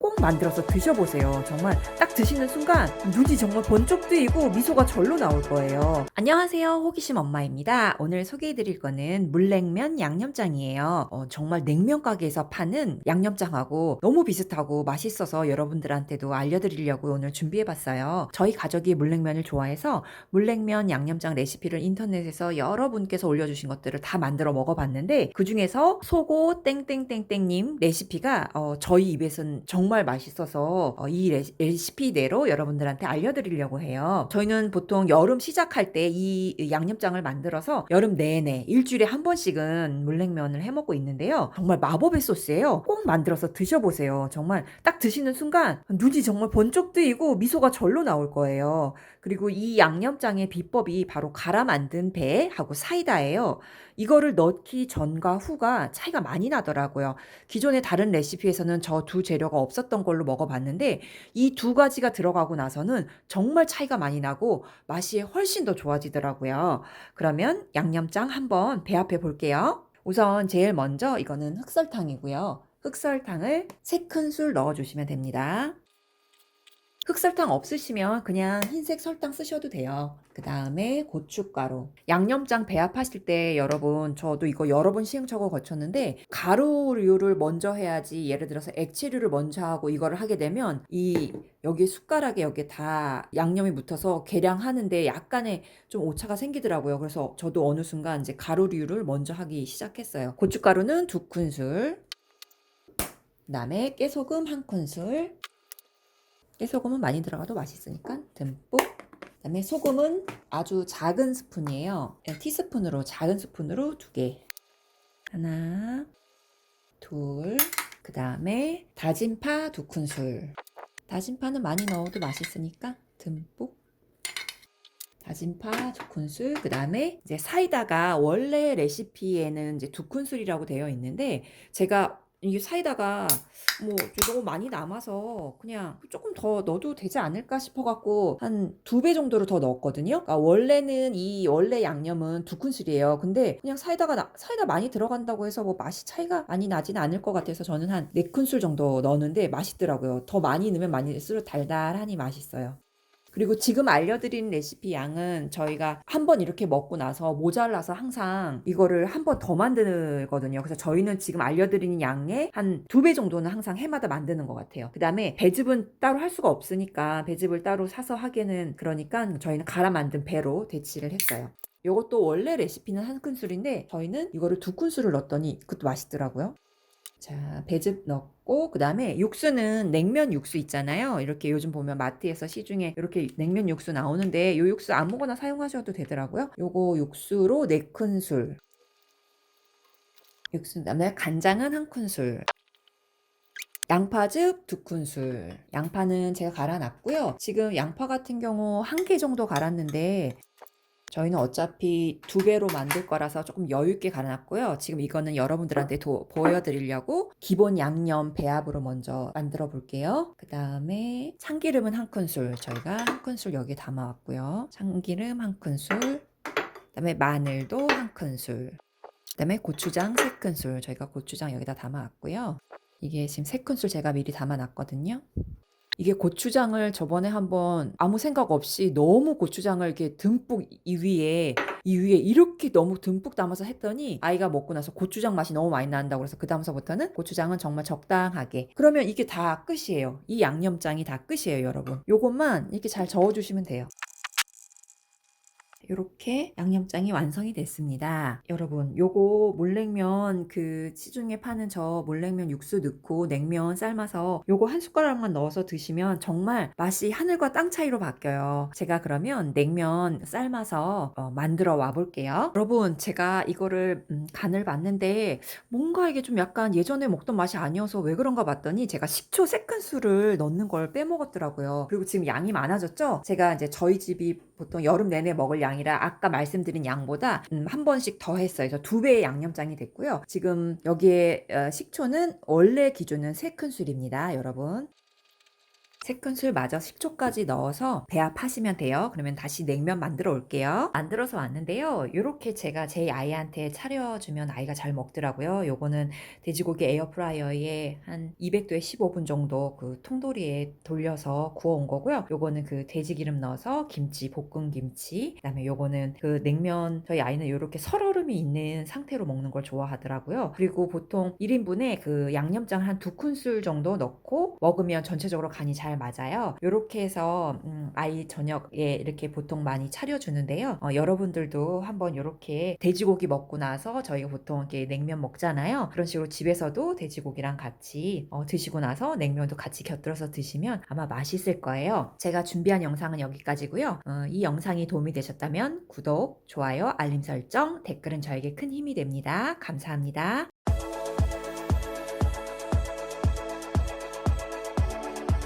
꼭 만들어서 드셔보세요. 정말 딱 드시는 순간 눈이 정말 번쩍 뜨이고 미소가 절로 나올 거예요. 안녕하세요. 호기심 엄마입니다. 오늘 소개해드릴 거는 물냉면 양념장이에요. 어, 정말 냉면 가게에서 파는 양념장하고 너무 비슷하고 맛있어서 여러분들한테도 알려드리려고 오늘 준비해봤어요. 저희 가족이 물냉면을 좋아해서 물냉면 양념장 레시피를 인터넷에서 여러분께서 올려주신 것들을 다 만들어 먹어봤는데 그 중에서 소고 땡땡땡땡님 레시피가 어, 저희 입에선 정말 맛있어서 어, 이 레- 레시피대로 여러분들한테 알려드리려고 해요. 저희는 보통 여름 시작할 때 이 양념장을 만들어서 여름 내내 일주일에 한 번씩은 물냉면을 해 먹고 있는데요. 정말 마법의 소스예요. 꼭 만들어서 드셔보세요. 정말 딱 드시는 순간 눈이 정말 번쩍 뜨이고 미소가 절로 나올 거예요. 그리고 이 양념장의 비법이 바로 갈아 만든 배하고 사이다예요. 이거를 넣기 전과 후가 차이가 많이 나더라고요. 기존의 다른 레시피에서는 저 두 재료가 없었던 걸로 먹어봤는데 이 두 가지가 들어가고 나서는 정말 차이가 많이 나고 맛이 훨씬 더 좋아지더라고요. 그러면 양념장 한번 배합해 볼게요. 우선 제일 먼저 이거는 흑설탕이고요. 흑설탕을 3큰술 넣어주시면 됩니다. 흑설탕 없으시면 그냥 흰색 설탕 쓰셔도 돼요. 그 다음에 고춧가루. 양념장 배합하실 때 여러분, 저도 이거 여러 번 시행착오 거쳤는데, 가루류를 먼저 해야지, 예를 들어서 액체류를 먼저 하고 이거를 하게 되면, 이, 여기 숟가락에 여기 다 양념이 붙어서 계량하는데 약간의 좀 오차가 생기더라고요. 그래서 저도 어느 순간 이제 가루류를 먼저 하기 시작했어요. 고춧가루는 두 큰술. 그 다음에 깨소금 한 큰술. 깨소금은 많이 들어가도 맛있으니까 듬뿍. 그 다음에 소금은 아주 작은 스푼이에요. 티스푼으로 작은 스푼으로 두 개. 하나, 둘. 그 다음에 다진 파 두 큰술. 다진 파는 많이 넣어도 맛있으니까 듬뿍. 다진 파 두 큰술. 그 다음에 이제 사이다가 원래 레시피에는 이제 두 큰술이라고 되어 있는데 제가 이게 사이다가 뭐 너무 많이 남아서 그냥 조금 더 넣어도 되지 않을까 싶어 갖고 한 두 배 정도로 더 넣었거든요. 그러니까 원래는 이 원래 양념은 두 큰술이에요. 근데 그냥 사이다가 나- 사이다 많이 들어간다고 해서 뭐 맛이 차이가 많이 나지는 않을 것 같아서 저는 한 네 큰술 정도 넣었는데 맛있더라고요. 더 많이 넣으면 많이 넣을수록 달달하니 맛있어요. 그리고 지금 알려드린 레시피 양은 저희가 한 번 이렇게 먹고 나서 모자라서 항상 이거를 한 번 더 만들거든요. 그래서 저희는 지금 알려드리는 양의 한 두 배 정도는 항상 해마다 만드는 것 같아요. 그 다음에 배즙은 따로 할 수가 없으니까 배즙을 따로 사서 하기에는 그러니까 저희는 갈아 만든 배로 대치를 했어요. 이것도 원래 레시피는 한 큰술인데 저희는 이거를 두 큰술을 넣었더니 그것도 맛있더라고요. 자, 배즙 넣고 그다음에 육수는 냉면 육수 있잖아요. 이렇게 요즘 보면 마트에서 시중에 이렇게 냉면 육수 나오는데 요 육수 아무거나 사용하셔도 되더라고요. 요거 육수로 네 큰술. 육수 그다음에 간장은 한 큰술. 양파즙 두 큰술. 양파는 제가 갈아놨고요. 지금 양파 같은 경우 한 개 정도 갈았는데 저희는 어차피 두 배로 만들 거라서 조금 여유 있게 갈아놨고요. 지금 이거는 여러분들한테 도, 보여드리려고 기본 양념 배합으로 먼저 만들어 볼게요. 그 다음에 참기름은 한 큰술 저희가 한 큰술 여기 담아왔고요. 참기름 한 큰술 그 다음에 마늘도 한 큰술 그 다음에 고추장 세 큰술 저희가 고추장 여기다 담아왔고요. 이게 지금 세 큰술 제가 미리 담아놨거든요. 이게 고추장을 저번에 한번 아무 생각 없이 너무 고추장을 이렇게 듬뿍 이 위에 이 위에 이렇게 너무 듬뿍 담아서 했더니 아이가 먹고 나서 고추장 맛이 너무 많이 난다고 그래서 그 다음서부터는 고추장은 정말 적당하게. 그러면 이게 다 끝이에요. 이 양념장이 다 끝이에요 여러분. 요것만 이렇게 잘 저어주시면 돼요 이렇게 양념장이 완성이 됐습니다. 여러분, 요거 물냉면 그 시중에 파는 저 물냉면 육수 넣고 냉면 삶아서 요거 한 숟가락만 넣어서 드시면 정말 맛이 하늘과 땅 차이로 바뀌어요. 제가 그러면 냉면 삶아서 어, 만들어 와 볼게요. 여러분, 제가 이거를 음, 간을 봤는데 뭔가 이게 좀 약간 예전에 먹던 맛이 아니어서 왜 그런가 봤더니 제가 식초 세 큰술을 넣는 걸 빼먹었더라고요. 그리고 지금 양이 많아졌죠? 제가 이제 저희 집이 보통 여름 내내 먹을 양이 라 아까 말씀드린 양보다 음, 한 번씩 더 했어요. 그래서 두 배의 양념장이 됐고요. 지금 여기에 어, 식초는 원래 기준은 세 큰술입니다, 여러분. 3큰술 마저 식초까지 넣어서 배합하시면 돼요. 그러면 다시 냉면 만들어 올게요. 만들어서 왔는데요. 요렇게 제가 제 아이한테 차려주면 아이가 잘 먹더라고요. 요거는 돼지고기 에어프라이어에 한 200도에 15분 정도 그 통도리에 돌려서 구워온 거고요. 요거는 그 돼지 기름 넣어서 김치, 볶은 김치. 그다음에 요거는 그 냉면 저희 아이는 요렇게 설얼음이 있는 상태로 먹는 걸 좋아하더라고요. 그리고 보통 1인분에 그 양념장 한 두 큰술 정도 넣고 먹으면 전체적으로 간이 잘 맞아요. 요렇게 해서 음, 아이 저녁에 이렇게 보통 많이 차려주는데요. 어, 여러분들도 한번 요렇게 돼지고기 먹고 나서 저희가 보통 이렇게 냉면 먹잖아요. 그런 식으로 집에서도 돼지고기랑 같이 어, 드시고 나서 냉면도 같이 곁들여서 드시면 아마 맛있을 거예요. 제가 준비한 영상은 여기까지고요. 어, 이 영상이 도움이 되셨다면 구독, 좋아요, 알림 설정, 댓글은 저에게 큰 힘이 됩니다. 감사합니다.